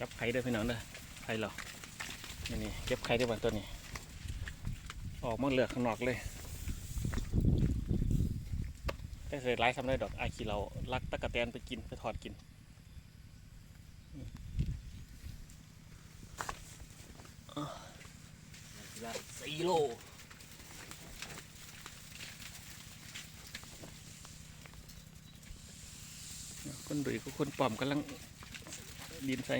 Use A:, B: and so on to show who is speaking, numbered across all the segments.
A: จับไข่ด้วยพี่น้องเด้อไข่เหรอนี่นี่เก็บไข่ได้บ้างตัวนี้ ออกมาเหลือกข้างนอกเลยแต่เสร็จไล่ทำได้ดอกไอคีเราลักตะกะแตนไปกินไปถอดกินอืมอะได้สี่โลคนดุยก็คนปลอมกำลังดินใส่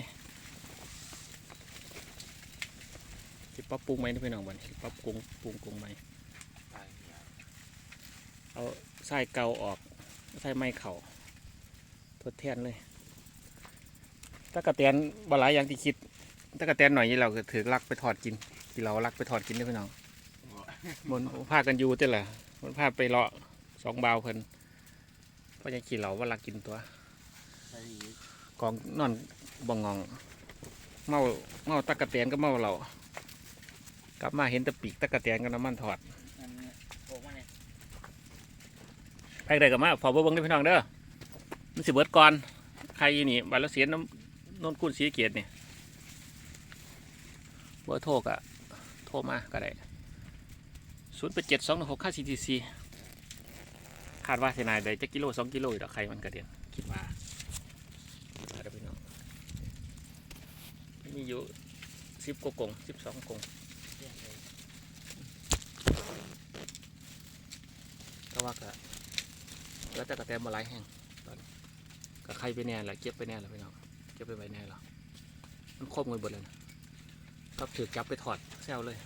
A: ที่ปรับปรุงไหมนะพี่น้องบัดนสิปรับปรุงปรุงปรุงไหมเอาไส้เกาออกไส้ไม่เข่าทดแทนเลยตะกะแตนบหลายอย่างที่คิดตะกะแตนหน่อยนี่เราก็ถือลักไปถอดกินที่เราลักไปถอดกินด้อพี่น้องมันพากันอยู่เต้ละมันพาไปเลาะสองบาวเพิ่นเพราะยังขี่เราว่าลักกินตัวกองนอนบองงอง เมาเมาตะกะแตนก็เมาเรา กลับมาเห็นตะปีกตะกะแตนก็น้ำมันถอดไปได้กับมาฝอเบิ้งได้พี่น้องเด้อมันสิเบิดก่อนใครนี่บาลเสียน้ำนนกุนสีเกียรตินี่เบอร์โทรกะโทรมาก็ได้ศูนย์แปดเจ็ดสองหนึ่งหกห้าสี่สี่สี่คาดว่าเทนายได้จะกิโลสองกิโลอยู่ดอกใครมันกระเด็นคิดว่าได้พี่น้องมีอยู่สิบกว่ากงสิบสองกง
B: เรียกเลย
A: ก็ว่าก็แล้วแต่กระแตมาหลายแห่งตอนก็ใครไปแน่แหละเก็บไปแน่แหละพี่น้องเก็บไปไว้แน่แล้วมันครบเงินหมดเลยนะก็ถือจับไปถอดแซวเลย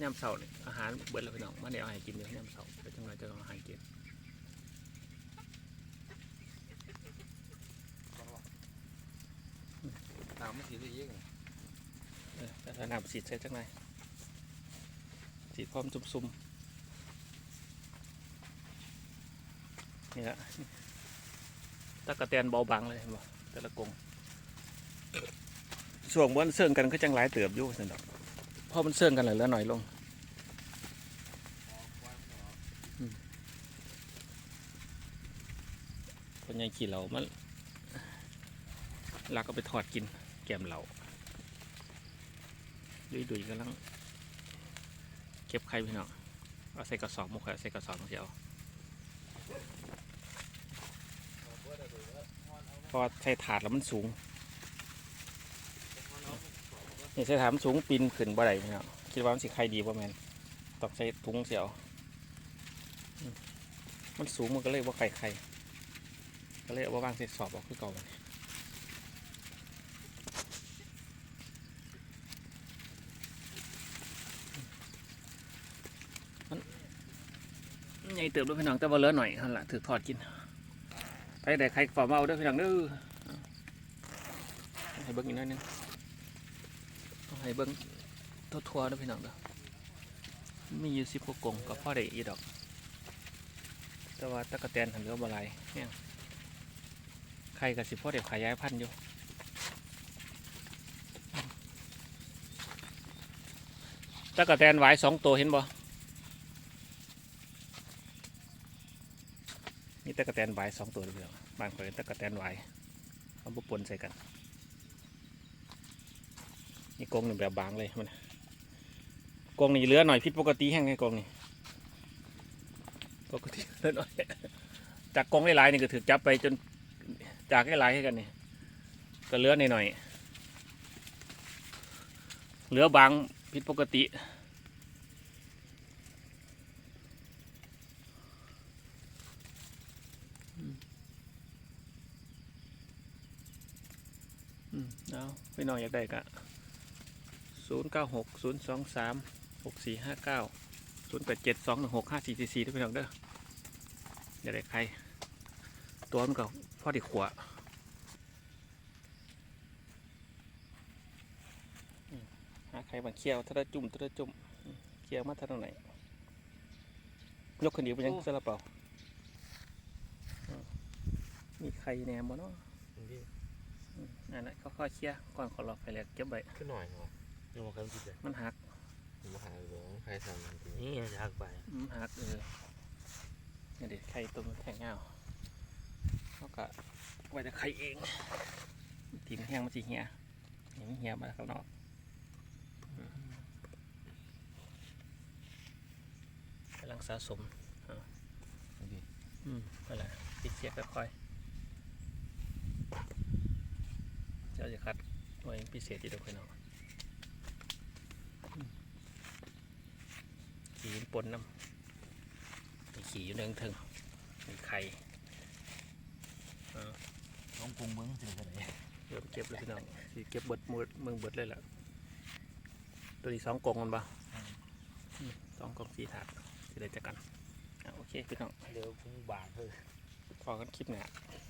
A: ย่ำเสาเนี่ยอาหารเบิดแล้วพี่น้องมาเดี๋ยวเอาให้กินเดี๋ยวย่ำเสาไปจังไรจะเอาอาหารกิน
C: น้ำไม่สีได้เยอะ
A: เออแต่ถ้าน้ำสีใส่จังไร สีดพร้อมซุ่มๆนี่ละตะกะแตนเบาบางเลยเห็นบ่แต่ละกรงส่วงบนเสื่องกันก็จังหลายเติบอยู่สันดอกพอมันเสื่องกันเลยแล้วหน่อยลงคนยังขี่เรามันลักเอาไปทอดกินแกมเหล่าดุยดุยๆกำลัง เก็บไข่พี่น้องเอาใส่กระสอบมุกใส่กระสอบเสียวพอใส่ถาดแล้วมันสูงนี่ใส่ถาดมันสูงปีนขึ้นบ่ได้พี่น้องคิดว่ามันสิไข่ดีป่ะแมนต้องใส่ถุงเสียวมันสูงมันก็เลยว่าไข่ไข่ก็เลยเอาว่าวางใส่สอบออกคือเก่าบัดนี้ ให ญ่เติบด้วยพี่น้องแต่ว่าเลือหน่อยนั่นแหละถือทอดกินไปแต่ใครฝ่าเมาด้วยพี่น้องเด้อให้เบิ้งอีกหน้อยนึงเอาให้เบิ้งทั่วๆด้วยพี่น้องเด้อมีอยู่สิบกว่ากงก็พอได้อีดอก แต่ว่าตะกะแตนทำเหลือบหลายเนี่ยใครกับสิพ่อเด็กขายย้ายพันธุ์อยู่ตะกะแตนหวายสองตัวเห็นบ่ มีตะกะแตนไหวายสองตัวเดียวบางคนตะกะแตนไหวายเอาบุปนใส่กัน นี่กรงนี่แบบบางเลยมันกรงนี่เหลือหน่อยผิดปกติแห้งไงกรงนี่ปกติเหลือหน่อยจากกรงหลายๆนี่ก็ถือจับไปจนจากหลายๆให้กันนี่ก็เหลือหน่อยๆเหลือบางผิดปกติ เอาพี่น้องอยากได้กะศูนย์เก้าหกศูนย์สองสามหกสี่ห้าเก้าศูนย์แปดเจ็ดสองหนึ่งหกห้าสี่สี่สี่ด้วยพี่น้องเด้ออยากได้ใคร ตัวมันก็พอดีขวาอืมหาใครบางเคี้ยวทะเลจุ่มทะเลจุ่มอืมเคี้ยวมาทางไหนยกขึ้นดีไปยังเสื้อละเปล่าอืมมีใครแหนมบ่เนาะ นั่นแหละค่อยๆเคลียร์ก่อนขอรอไฟแลกเก็บไว้
C: ขึ้นหน่อยเหรอยังมาคันกินเลย
A: มันหัก
C: มาหาหลวงใครทำมันจริง
B: นี่จะหักไป
A: มันหักเออเนี่ยเด็ดไข่ตัวมันแข็งเงาเขากก็ไว้จะไข่เองทีมนแห้งมันสิเหียนี่มันเหียมาข้างนอกอืมกำลังสะสม
C: ดูดิ
A: อืมก็แหละปิดเสียบค่อยๆเจ้าจะคัดไว้พิเศษที่เดียวค่อยเนาะอืมขี่ปนน้ำมีขี่อยู่เนืองถึงมีไข่
C: ลองปรุงเบิ้งถึงขนาดไหน
A: เริ่มเก็บแล้วพี่น้องสิเก็บเบิดมือเมืองเบิดเลยแหละตัวนี้สองกล่องมันปะอืมสองกล่องสี่ถาดสิได้จักกันอะโอเคพี่น้อง
C: เดี๋ยวปรุงบาทเพิ่ม
A: พอกันคลิปเนี่ย
C: ค